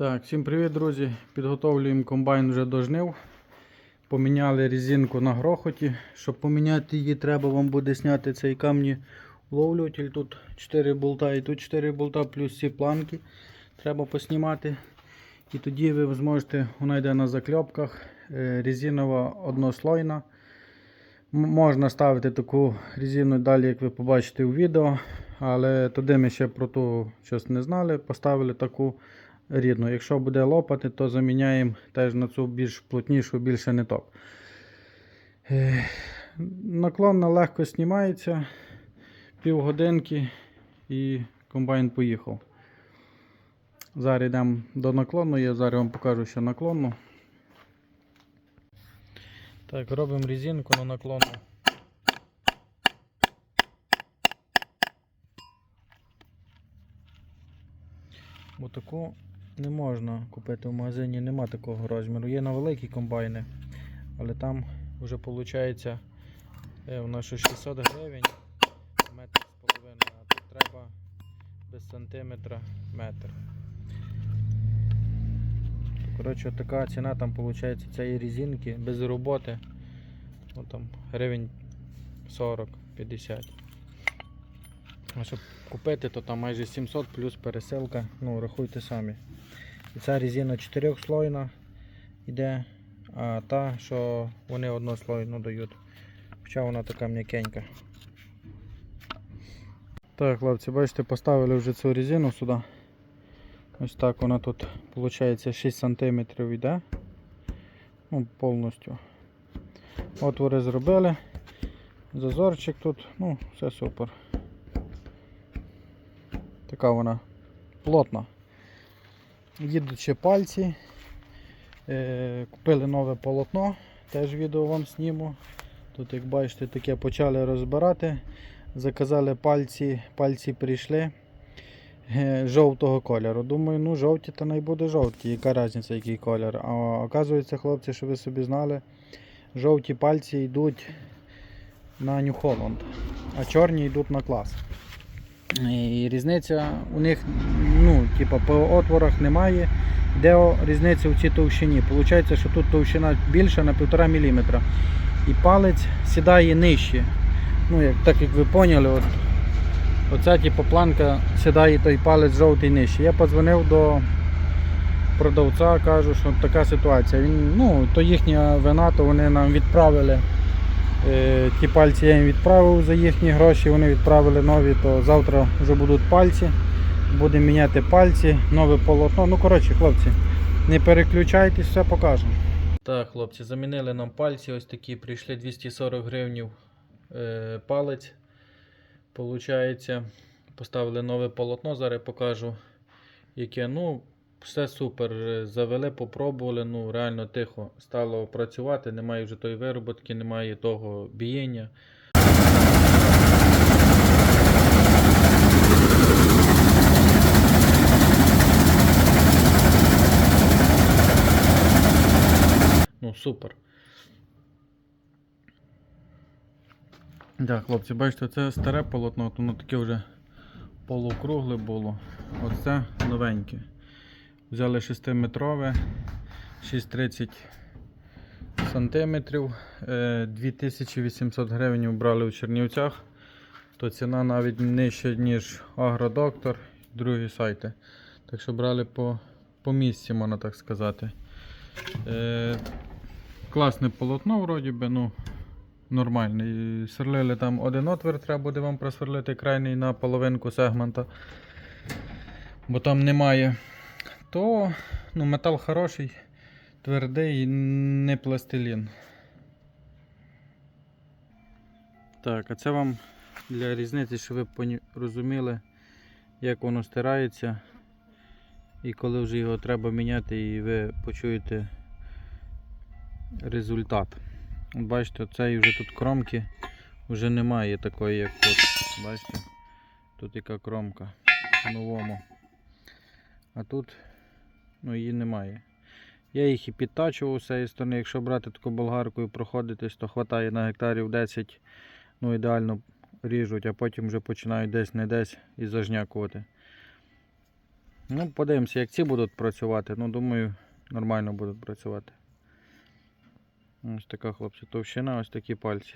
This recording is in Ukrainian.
Так, всім привіт, друзі. Підготовлюємо комбайн вже до жнив. Поміняли резинку на грохоті. Щоб поміняти її, треба вам буде зняти цей камні ловлюватель. Тут 4 болта і тут 4 болта, плюс ці планки. Треба поснімати. І тоді ви зможете, вона йде на закльопках. е, Резинова однослойна. Можна ставити таку резину далі, як ви побачите у відео. Але туди ми ще про ту щось не знали. Поставили таку рідну. Якщо буде лопати, то заміняємо теж на цю більш плотнішу, більше ниток. Е, Наклонна легко знімається півгодинки і комбайн поїхав. Зараз йдемо до наклону, я зараз вам покажу ще наклонну. Так, робимо резинку на наклонну. Бо таку не можна купити в магазині, нема такого розміру. Є на великі комбайни, але там вже виходить у нас ще 600 гривень метр з половиною, а тут треба без сантиметра метр. Коротше, така ціна там виходить цієї резинки без роботи. Ну, там гривень 40-50. А щоб купити, то там майже 700 плюс пересилка, ну рахуйте самі. І ця резина 4-слойна йде, а та, що вони однослойну дають. Хоча вона така м'якенька. Так, хлопці, бачите, поставили вже цю резину сюди. Ось так вона тут виходить 6 см йде. Ну, повністю. Отвори зробили. Зазорчик тут, ну, все супер. Така вона плотна. Ще пальці. Е, купили нове полотно, теж відео вам зніму. Тут, як бачите, таке почали розбирати. Заказали пальці, пальці прийшли е, жовтого кольору. Думаю, ну жовті то не буде жовті, яка різниця, який колір. А оказується, хлопці, що ви собі знали, жовті пальці йдуть на New а чорні йдуть на клас. І різниця у них ну, типа, по отворах немає. Де різниця в цій товщині? Получається, що тут товщина більша на 1,5 мм. І палець сідає нижче. Ну, як, так як ви поняли, от, оця типу, планка сідає той палець жовтий нижче. Я подзвонив до продавця, кажу, що така ситуація. Він, ну, то їхня вина, то вони нам відправили. Е, ті пальці я їм відправив за їхні гроші, вони відправили нові, то завтра вже будуть пальці. Будемо міняти пальці, нове полотно. Ну, коротше, хлопці, не переключайтесь, все покажемо. Так, хлопці, замінили нам пальці, ось такі прийшли 240 гривнів е, палець. Получається, поставили нове полотно, зараз покажу, яке. Ну, все супер. е, Завели, попробували, ну реально тихо стало працювати, немає вже тої вироботки, немає того бієння. Ну, супер. Так, хлопці, бачите, це старе полотно, воно таке вже полукругле було. Оце новеньке. Взяли 6-метрове, 6,30 сантиметрів. Е, 2800 гривень брали у Чернівцях. То ціна навіть нижча, ніж Агродоктор другі сайти. Так що брали по, по місці, можна так сказати. Е, класне полотно, вроді би, ну, нормальне. Сверлили там один отвір, треба буде вам просверлити крайній на половинку сегмента. Бо там немає то ну, метал хороший, твердий, не пластилін. Так, а це вам для різниці, щоб ви розуміли, як воно стирається. І коли вже його треба міняти, і ви почуєте результат. От Бачите, цей вже тут кромки вже немає такої, як тут. Бачите? Тут яка кромка в новому. А тут ну, її немає. Я їх і підтачував з цієї сторони. Якщо брати таку болгаркою проходитись, то вистачає на гектарів 10, ну ідеально ріжуть, а потім вже починають десь не десь і зажнякувати. Ну, подивимося, як ці будуть працювати. Ну, думаю, нормально будуть працювати. Ось така хлопці, товщина, ось такі пальці.